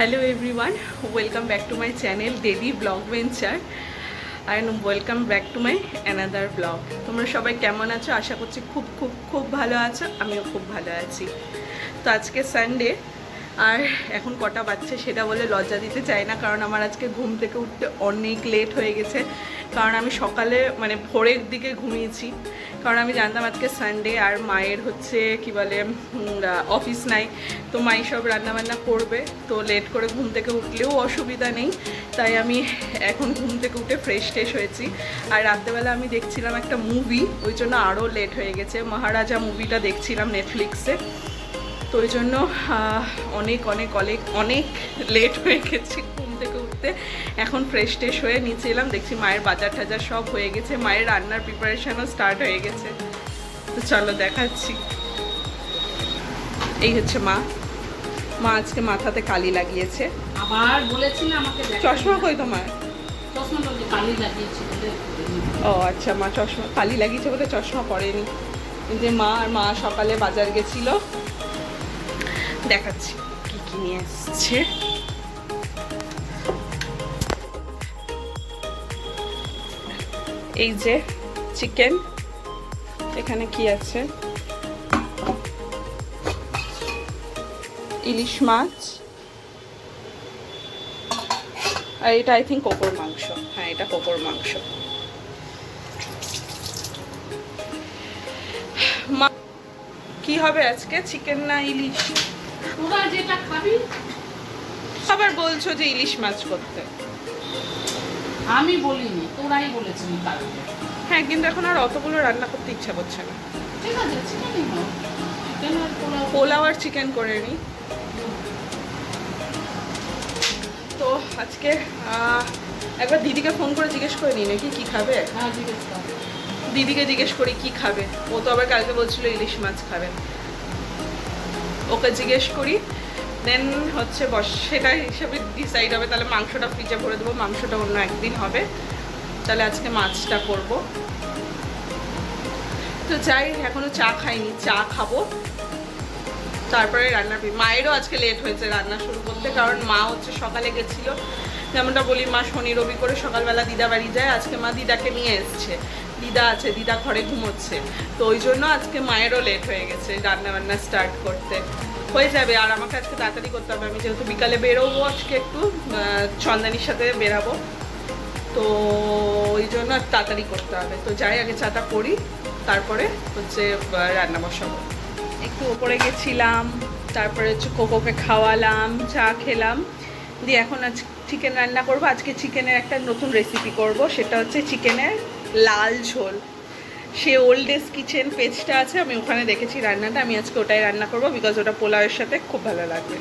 Hello everyone welcome back to my channel daddy vlog venture and welcome back to my another vlog তোমরা সবাই কেমন আছো? আশা করছি খুব খুব খুব ভালো আছো। আমিও খুব ভালো আছি। তো আজকে সানডে আর এখন কটা বাচ্চা সেটা বলে লজ্জা দিতে চাই না, কারণ আমার আজকে ঘুম থেকে উঠতে অনেক লেট হয়ে গেছে। কারণ আমি সকালে মানে ভোরের দিকে ঘুমিয়েছি। কারণ আমি জানতাম আজকে সানডে আর মায়ের হচ্ছে কি বলে অফিস নাই। তো মাই সব রান্নাবান্না করবে। তো লেট করে ঘুম থেকে উঠলেও অসুবিধা নেই। তাই আমি এখন ঘুম থেকে উঠে ফ্রেশ ট্রেশ হয়েছি। আর রাত্রেবেলা আমি দেখছিলাম একটা মুভি ওই জন্য আরও লেট হয়ে গেছে। মহারাজা মুভিটা দেখছিলাম নেটফ্লিক্সে তো ওই জন্য অনেক অনেক অনেক অনেক লেট হয়ে গেছি ঘুম থেকে উঠতে এখন ফ্রেশ ট্রেশ হয়ে নিচে এলাম দেখছি মায়ের বাজার টাজার সব হয়ে গেছে মায়ের রান্নার প্রিপারেশনও স্টার্ট হয়ে গেছে। তো চলো দেখাচ্ছি। এই হচ্ছে মা। মা আজকে মাথাতে কালি লাগিয়েছে। আবার বলেছি না আমাকে চশমা কই তোমার? ও আচ্ছা মা চশমা কালি লাগিয়েছে বলে চশমা পরেনি। যে মা আর মা সকালে বাজার গেছিল। দেখাচ্ছি কি কি নিয়ে এসছে। এই যে চিকেন এখানে কি আছে? ইলিশ মাছ। আর এটা আই থিঙ্ক কোকোর মাংস। হ্যাঁ এটা কোকোর মাংস। কি হবে আজকে? চিকেন না ইলিশ? তোরা যেটা খাবি। আবার বলছো যে ইলিশ মাছ করতে। আমি বলিনি। তোরাই বলেছিলি কালকে। হ্যাঁ কিন্তু এখন আর অতগুলো রান্না করতে ইচ্ছা করছে না। ঠিক আছে চিকেনই চিকেন আর পোলাও। পোলাও আর চিকেন করে নিই তো আজকে একবার দিদিকে ফোন করে জিজ্ঞেস করে নিই নাকি কি খাবে? হ্যাঁ জিজ্ঞেস দিদিকে জিজ্ঞেস করি কি খাবে? ও তো আবার কালকে বলছিল ইলিশ মাছ খাবে। ওকে জিজ্ঞেস করি দেন হচ্ছে বস সেটা হিসেবে ডিসাইড হবে। তাহলে মাংসটা ফ্রিজে ভরে দেবো মাংসটা অন্য একদিন হবে। তাহলে আজকে মাছটা করব। তো যাই, এখনও চা খাইনি, চা খাব। তারপরে রান্না মায়েরও আজকে লেট হয়েছে রান্না শুরু করতে, কারণ মা হচ্ছে সকালে গেছিল। যেমনটা বলি, মা শনি, রবি করে সকালবেলা দিদা বাড়ি যায়। আজকে মা দিদাকে নিয়ে এসছে। দিদা আছে, দিদা ঘরে ঘুমোচ্ছে। তো ওই জন্য আজকে মায়েরও লেট হয়ে গেছে রান্না বান্না স্টার্ট করতে। হয়ে যাবে, আর আমাকে আজকে তাড়াতাড়ি করতে হবে। আমি যেহেতু বিকালে বেরোবো আজকে একটু চন্দানির সাথে বেরাবো। তো ওই জন্য আর তাড়াতাড়ি করতে হবে। তো যাই, আগে চাটা করি, তারপরে হচ্ছে রান্না বসাবো। একটু ওপরে গেছিলাম, তারপরে হচ্ছে কোকোকে খাওয়ালাম, চা খেলাম। দিয়ে এখন আজ চিকেন রান্না করব। আজকে চিকেনের একটা নতুন রেসিপি করব। সেটা হচ্ছে চিকেনের লাল ঝোল। সে ওল্ড কিচেন পেজটা আছে, আমি ওখানে দেখেছি রান্নাটা। আমি আজকে ওটাই রান্না করব বিকজ ওটা পোলাওয়ের সাথে খুব ভালো লাগবে।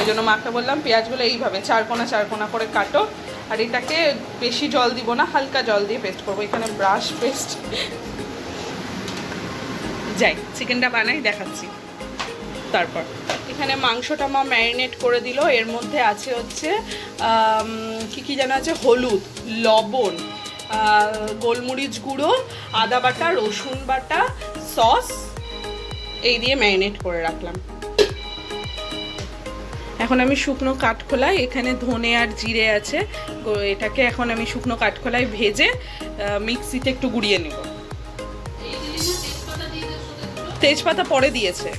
ওই জন্য মাকে বললাম, পেঁয়াজগুলো এইভাবে চারকোনা চারকোনা করে কাটো। আর এটাকে বেশি জল দিব না, হালকা জল দিয়ে পেস্ট করব। এখানে ব্রাশ পেস্ট যাই, চিকেনটা বানাই, দেখাচ্ছি। তারপর। এখানে মাংসটা মা ম্যারিনেট করে দিল। এর মধ্যে আছে হচ্ছে কি কি যেন আছে? হলুদ, লবণ গোলমরিচ গুঁড়ো, আদা বাটা, রসুন বাটা, সস, এই দিয়ে ম্যারিনেট করে রাখলাম। এখন আমি শুকনো কাঠখোলায় এখানে ধনে আর জিরে আছে এটাকে এখন আমি শুকনো কাঠখোলায় ভেজে মিক্সিতে একটু গুঁড়িয়ে নেব। তেজপাতা পরে দিয়েছে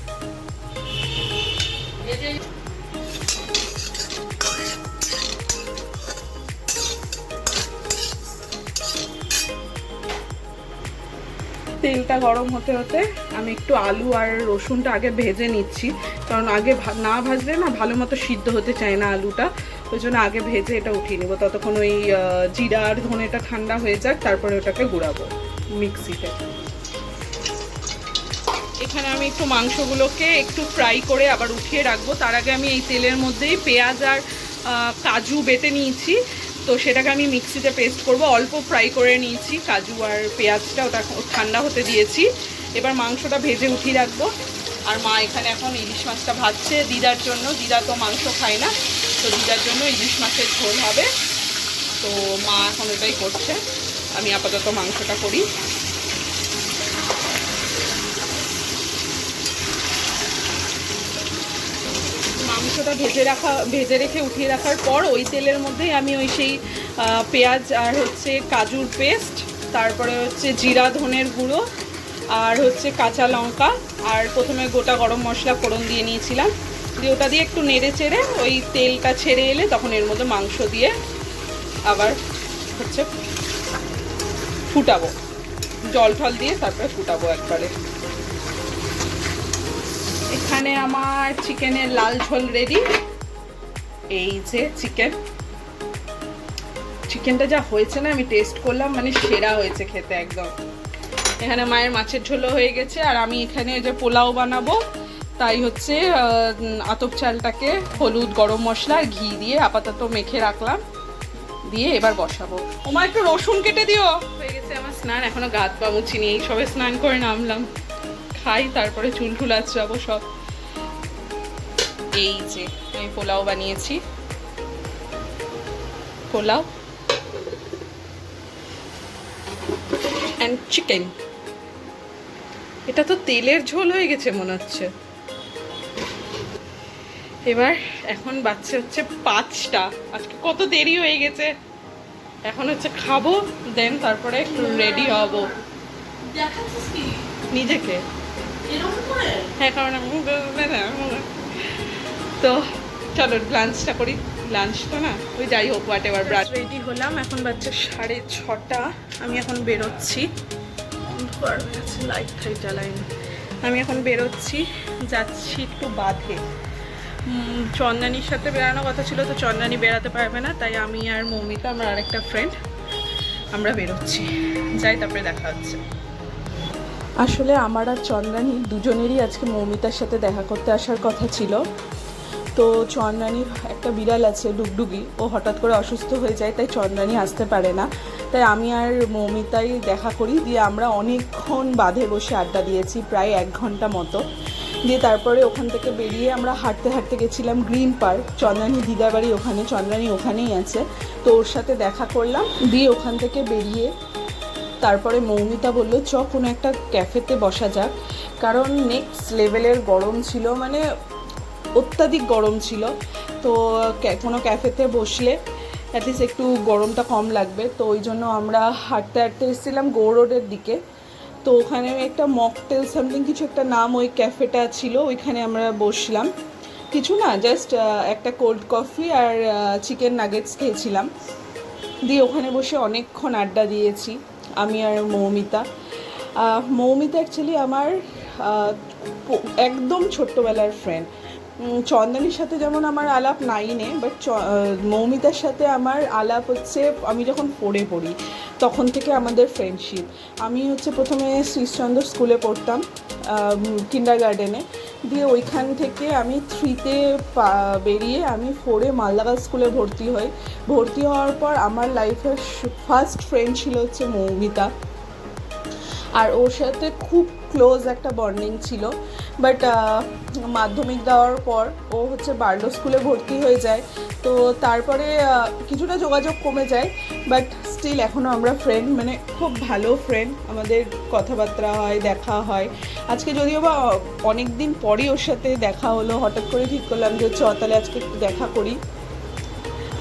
তেলটা গরম হতে হতে আমি একটু আলু আর রসুনটা আগে ভেজে নিচ্ছি। কারণ আগে না ভাজলে না ভালো মতো সিদ্ধ হতে চায় না আলুটা। ওই জন্য আগে ভেজে এটা উঠিয়ে নেব। ততক্ষণ ওই জিরা আর ধনেটা ঠান্ডা হয়ে যাক, তারপরে ওটাকে গুঁড়াবো মিক্সিতে। এখানে আমি একটু মাংসগুলোকে একটু ফ্রাই করে আবার উঠিয়ে রাখব। তার আগে আমি এই তেলের মধ্যেই পেঁয়াজ আর কাজু বেটে নিয়েছি। তো সেটাকে আমি মিক্সিতে পেস্ট করব। অল্প ফ্রাই করে নিয়েছি। কাজু আর পেঁয়াজটা ওটা ঠান্ডা হতে দিয়েছি। এবার মাংসটা ভেজে উঠিয়ে রাখব। আর মা এখানে এখন ইলিশ মাছটা ভাজছে দিদার জন্য। দিদা তো মাংস খায় না। তো দিদার জন্য ইলিশ মাছের ঝোল হবে। তো মা এখন এটাই করছে। আমি আপাতত মাংসটা করি মাংস মাংসটা ভেজে রাখা, ভেজে রেখে উঠিয়ে রাখার পর ওই তেলের মধ্যেই আমি ওই সেই পেঁয়াজ আর হচ্ছে কাজুর পেস্ট, তারপরে হচ্ছে জিরা, ধনের গুঁড়ো আর হচ্ছে কাঁচা লঙ্কা আর প্রথমে গোটা গরম মশলা ফোড়ন দিয়ে নিয়েছিলাম। দিয়ে ওটা দিয়ে একটু নেড়ে চেড়ে ওই তেলটা ছেড়ে এলে তখন এর মধ্যে মাংস দিয়ে আবার হচ্ছে ফুটাবো। জল টল দিয়ে তারপরে ফুটাবো একবারে। এখানে আমার চিকেনের লাল ঝোল রেডি এই যে চিকেন চিকেনটা যা হয়েছে না, আমি টেস্ট করলাম মানে সেরা হয়েছে খেতে একদম। এখানে মায়ের মাছের ঝোলও হয়ে গেছে, আর আমি এখানে যে পোলাও বানাবো। তাই হচ্ছে আতপ চালটাকে হলুদ, গরম মশলা ঘি দিয়ে আপাতত মেখে রাখলাম। দিয়ে এবার বসাবো। ওমা, একটু রসুন কেটে দিও। হয়ে গেছে আমার স্নান, এখনও গাত পা মুছিনি, এই সবে স্নান করে নামলাম। খাই তারপরে চুল টুল আঁচড়াবো সব। এই যে আমি পোলাও বানিয়েছি। পোলাও। অ্যান্ড চিকেন এটা তো তেলের ঝোল হয়ে গেছে মনে হচ্ছে। এবার এখন বাচ্চা হচ্ছে পাঁচটা। আজকে কত দেরি হয়ে গেছে। এখন হচ্ছে খাব দেন তারপরে রেডি হব। নিজেকে। হ্যাঁ কারণ আমি তো চলো, লাঞ্চটা করি। লাঞ্চটা না, ওই যাই হোক হোয়াট এবার ব্রাশ রেডি হলাম, এখন বাচ্চা সাড়ে ছটা, আমি এখন বেরোচ্ছি। লাইট ফাইট জ্বালাইনি আমি এখন বেরোচ্ছি, যাচ্ছি একটু বাঁধে। চন্দানির সাথে বেরানোর কথা ছিল, তো চন্দানি বেরাতে পারবে না, তাই আমি আর মৌমিতা, আমার আরেকটা ফ্রেন্ড আমরা বেরোচ্ছি। যাই, তারপরে দেখা হচ্ছে। আসলে আমার আর চন্দ্রানী দুজনেরই আজকে মৌমিতার সাথে দেখা করতে আসার কথা ছিল। তো চন্দ্রানীর একটা বিড়াল আছে, ডুগডুগি। ও হঠাৎ করে অসুস্থ হয়ে যায়, তাই চন্দ্রানী আসতে পারে না। তাই আমি আর মৌমিতাই দেখা করি, দিয়ে আমরা অনেকক্ষণ বাঁধে বসে আড্ডা দিয়েছি, প্রায় এক ঘণ্টা মতো। দিয়ে তারপরে ওখান থেকে বেরিয়ে আমরা হাঁটতে হাঁটতে গেছিলাম গ্রিন পার্ক। চন্দ্রানী দিদার বাড়ি ওখানে, চন্দ্রানী ওখানেই আছে। তো ওর সাথে দেখা করলাম, দিয়ে ওখান থেকে বেরিয়ে তারপরে মৌমিতা বলল, চ, কোনো একটা ক্যাফেতে বসা যাক। কারণ নেক্সট লেভেলের গরম ছিল মানে অত্যাধিক গরম ছিল। তো কোনো ক্যাফেতে বসলে অ্যাটলিস্ট একটু গরমটা কম লাগবে। তো ওই জন্য আমরা হাঁটতে হাঁটতে এসেছিলাম গো রোডের দিকে। তো ওখানে একটা মকটেল সামথিং কিছু একটা নাম ওই ক্যাফেটা ছিল, ওইখানে আমরা বসলাম। কিছু না জাস্ট একটা কোল্ড কফি আর চিকেন নাগেটস খেয়েছিলাম। দিয়ে ওখানে বসে অনেকক্ষণ আড্ডা দিয়েছি। আমি আর মৌমিতা। মৌমিতা অ্যাকচুয়ালি আমার একদম ছোট্টবেলার ফ্রেন্ড চন্দনীর সাথে যেমন আমার আলাপ নাইনে বাট মৌমিতার সাথে আমার আলাপ হচ্ছে, আমি যখন পড়ে পড়ি, তখন থেকে আমাদের ফ্রেন্ডশিপ আমি হচ্ছে প্রথমে শ্রীশচন্দ্র স্কুলে পড়তাম কিন্ডার গার্ডেনে দিয়ে ওইখান থেকে আমি থ্রিতে বেরিয়ে আমি ফোরে মালদাগা স্কুলে ভর্তি হই। ভর্তি হওয়ার পর আমার লাইফের ফার্স্ট ফ্রেন্ড ছিল হচ্ছে মৌমিতা। আর ওর সাথে খুব ক্লোজ একটা বন্ডিং ছিল বাট মাধ্যমিক দেওয়ার পর ও হচ্ছে বার্লো স্কুলে ভর্তি হয়ে যায়। তো তারপরে কিছুটা যোগাযোগ কমে যায় বাট স্টিল এখনও আমরা ফ্রেন্ড মানে খুব ভালো ফ্রেন্ড আমাদের কথাবার্তা হয়, দেখা হয়। আজকে যদিও বা অনেক দিন পরই ওর সাথে দেখা হলো, হঠাৎ করে ঠিক করলাম যে, চ, তাহলে আজকে একটু দেখা করি।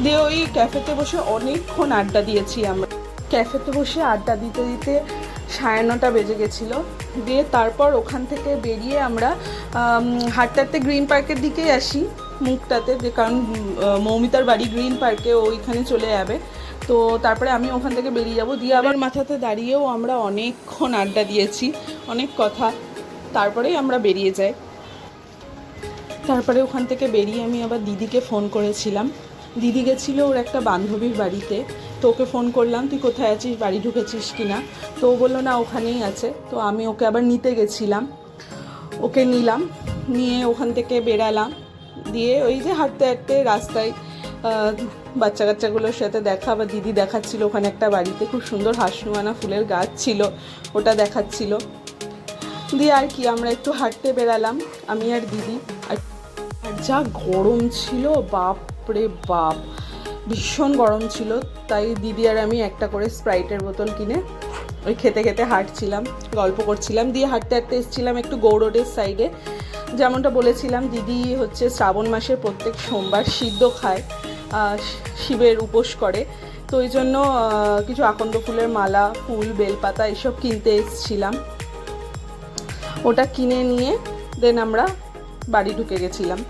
দিয়ে ওই ক্যাফেতে বসে অনেকক্ষণ আড্ডা দিয়েছি আমরা। ক্যাফেতে বসে আড্ডা দিতে দিতে সাড়ে নটা বেজে গেছিল। দিয়ে তারপর ওখান থেকে বেরিয়ে আমরা আম, হাঁটতে হাঁটতে গ্রিন পার্কের দিকেই আসি মুখটাতে যে কারণ মৌমিতার বাড়ি গ্রিন পার্কে ওইখানে চলে যাবে। তো তারপরে আমি ওখান থেকে বেরিয়ে যাব। দিয়ে আবার মাথাতে দাঁড়িয়েও আমরা অনেকক্ষণ আড্ডা দিয়েছি অনেক কথা। তারপরেই আমরা বেরিয়ে যাই। তারপরে ওখান থেকে বেরিয়ে আমি আবার দিদিকে ফোন করেছিলাম। দিদি গেছিল ওর একটা বান্ধবীর বাড়িতে। তো ওকে ফোন করলাম, তুই কোথায় আছিস, বাড়ি ঢুকেছিস কি না তো ও বলল, না, ওখানেই আছে। তো আমি ওকে আবার নিতে গেছিলাম। ওকে নিলাম, নিয়ে ওখান থেকে বেরালাম। দিয়ে ওই যে হাঁটতে হাঁটতে রাস্তায় বাচ্চা কাচ্চাগুলোর সাথে দেখা বা দিদি দেখাচ্ছিল ওখানে একটা বাড়িতে। খুব সুন্দর হাসনুয়ানা ফুলের গাছ ছিল, ওটা দেখাচ্ছিল। দিয়ে আর কি, আমরা একটু হাঁটতে বেরালাম, আমি আর দিদি। আর যা গরম ছিল, বাপরে বাপ! ভীষণ গরম ছিল, তাই দিদি আর আমি একটা করে স্প্রাইটের বোতল কিনে ওই খেতে খেতে হাঁটছিলাম, গল্প করছিলাম, দিয়ে হাঁটতে হাঁটতে এসেছিলাম একটু গৌরোডের সাইডে যেমনটা বলেছিলাম, দিদি হচ্ছে শ্রাবণ মাসের প্রত্যেক সোমবার সিদ্ধ খায় শিবের উপোস করে। তো ওই জন্য কিছু আকন্দ ফুলের মালা, ফুল, বেলপাতা এসব কিনতে এসেছিলাম। ওটা কিনে নিয়ে দেন আমরা বাড়ি ঢুকে গেছিলাম।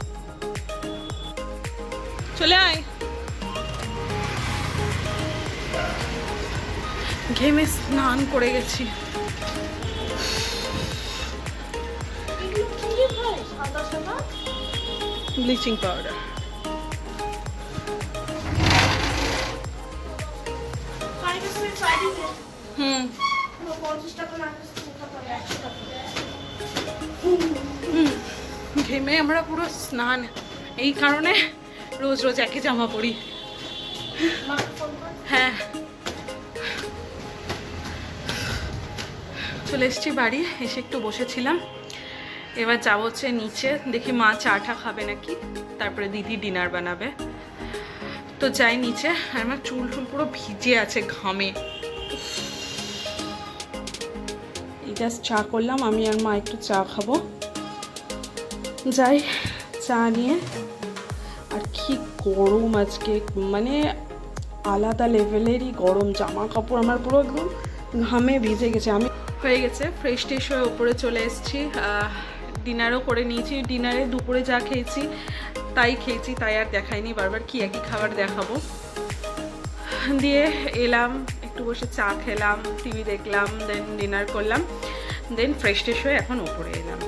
চলে আয়। ঘেমে স্নান করে গেছি। ব্লিচিং পাউডার হুম। ঘেমে আমরা পুরো স্নান। এই কারণে রোজ রোজ একই জামা পরি। হ্যাঁ। চলে এসেছি বাড়ি, এসে একটু বসেছিলাম। এবার যাব হচ্ছে নিচে, দেখি মা চাটা খাবে নাকি, তারপরে দিদি ডিনার বানাবে। তো যাই নিচে, আর আমার চুল টুল পুরো ভিজে আছে ঘামে। জাস্ট চা করলাম, আমি আর মা একটু চা খাব। যাই, চা নিয়ে। আর কি গরম আজকে মানে আলাদা লেভেলেরই গরম, জামা কাপড় আমার পুরো একদম ঘামে ভিজে গেছে। আমি হয়ে গেছে ফ্রেশ ট্রেশ হয়ে ওপরে চলে এসেছি। ডিনারও করে নিয়েছি। ডিনারে দুপুরে যা খেয়েছি, তাই খেয়েছি, তাই আর দেখাইনি। বারবার কি একই খাবার দেখাবো। দিয়ে এলাম, একটু বসে চা খেলাম টিভি দেখলাম দেন ডিনার করলাম দেন ফ্রেশ ট্রেশ হয়ে এখন ওপরে এলাম।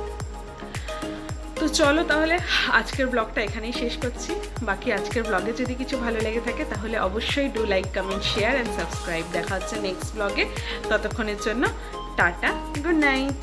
তো চলো তাহলে, আজকের ব্লগটা এখানেই শেষ করছি। বাকি আজকের ব্লগে যদি কিছু ভালো লেগে থাকে, তাহলে অবশ্যই do like comment share and subscribe দেখা হচ্ছে নেক্সট ব্লগে ততক্ষণের জন্য টাটা গুড নাইট